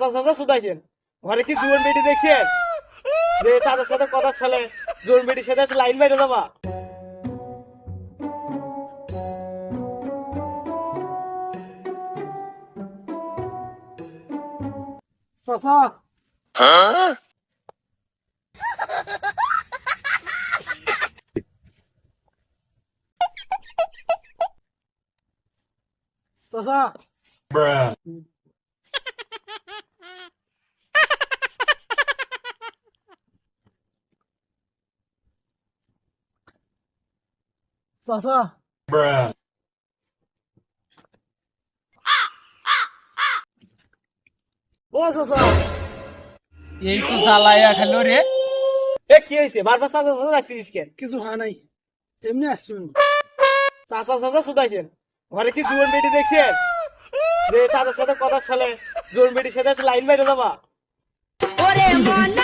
চাচা চাচা শুধাইছেন। ঘরে কি জুয়ান বেটি দেখছেন? যে চাচার সাথে কথা চলে জুয়ান বেটির সাথে লাইন বাইরে যাবা। চাচা। চাচা। চাচা ও চাচা এই তো জ্বালাইয়া খেলো রে এ কি হয়েছে বারবার চাচা চাচা রাখতেছিস কেন কিছু হয় নাই এমনি আসছুন চাচা চাচা শুধাইছেন ঘরে কি জুয়ান বেটি দেখছেন যে চাচার সাথে কথা চলে জুয়ান বেটির সাথে লাইন বাইরে যাবা ওরে মনা